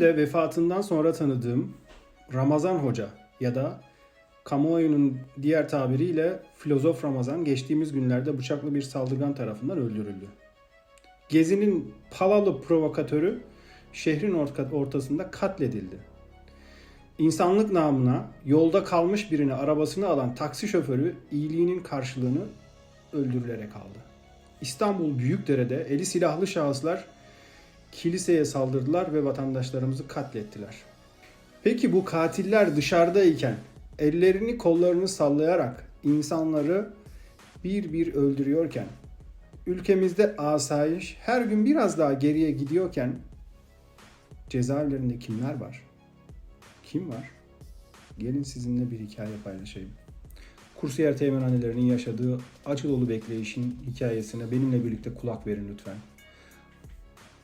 De vefatından sonra tanıdığım Ramazan Hoca ya da kamuoyunun diğer tabiriyle filozof Ramazan geçtiğimiz günlerde bıçaklı bir saldırgan tarafından öldürüldü. Gezi'nin palalı provokatörü şehrin orta- ortasında katledildi. İnsanlık namına yolda kalmış birini arabasına alan taksi şoförü iyiliğinin karşılığını öldürülerek aldı. İstanbul Büyükdere'de eli silahlı şahıslar kiliseye saldırdılar ve vatandaşlarımızı katlettiler. Peki bu katiller dışarıdayken ellerini kollarını sallayarak insanları bir bir öldürüyorken ülkemizde asayiş her gün biraz daha geriye gidiyorken cezaevlerinde kimler var? Kim var? Gelin sizinle bir hikaye paylaşayım. Kursiyer teğmen annelerinin yaşadığı acı dolu bekleyişin hikayesine benimle birlikte kulak verin lütfen.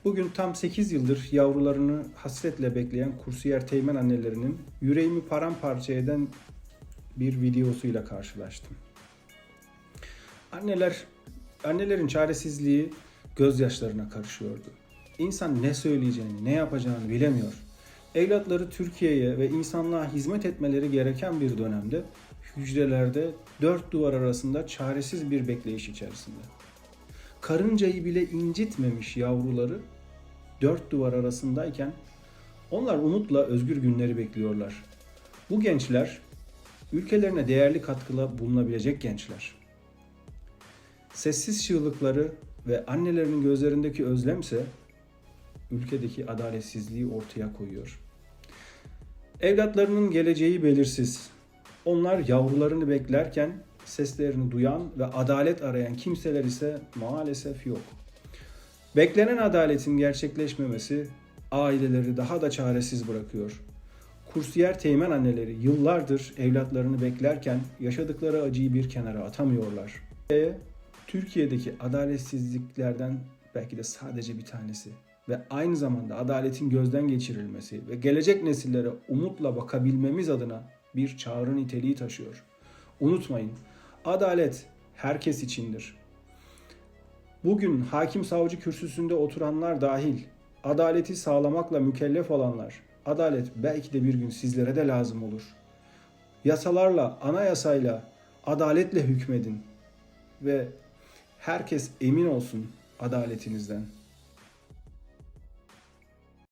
Bugün tam 8 yıldır yavrularını hasretle bekleyen kursiyer teğmen annelerinin yüreğimi paramparça eden bir videosuyla karşılaştım. Anneler, annelerin çaresizliği gözyaşlarına karışıyordu. İnsan ne söyleyeceğini, ne yapacağını bilemiyor. Evlatları Türkiye'ye ve insanlığa hizmet etmeleri gereken bir dönemde hücrelerde dört duvar arasında çaresiz bir bekleyiş içerisinde. Karıncayı bile incitmemiş yavruları dört duvar arasındayken onlar umutla özgür günleri bekliyorlar. Bu gençler ülkelerine değerli katkıla bulunabilecek gençler. Sessiz çığlıkları ve annelerinin gözlerindeki özlemse ülkedeki adaletsizliği ortaya koyuyor. Evlatlarının geleceği belirsiz. Onlar yavrularını beklerken seslerini duyan ve adalet arayan kimseler ise maalesef yok. Beklenen adaletin gerçekleşmemesi aileleri daha da çaresiz bırakıyor. Kursiyer teğmen anneleri yıllardır evlatlarını beklerken yaşadıkları acıyı bir kenara atamıyorlar. Ve Türkiye'deki adaletsizliklerden belki de sadece bir tanesi ve aynı zamanda adaletin gözden geçirilmesi ve gelecek nesillere umutla bakabilmemiz adına bir çağrı niteliği taşıyor. Unutmayın, adalet herkes içindir. Bugün hakim savcı kürsüsünde oturanlar dahil adaleti sağlamakla mükellef olanlar, adalet belki de bir gün sizlere de lazım olur. Yasalarla, anayasayla, adaletle hükmedin ve herkes emin olsun adaletinizden.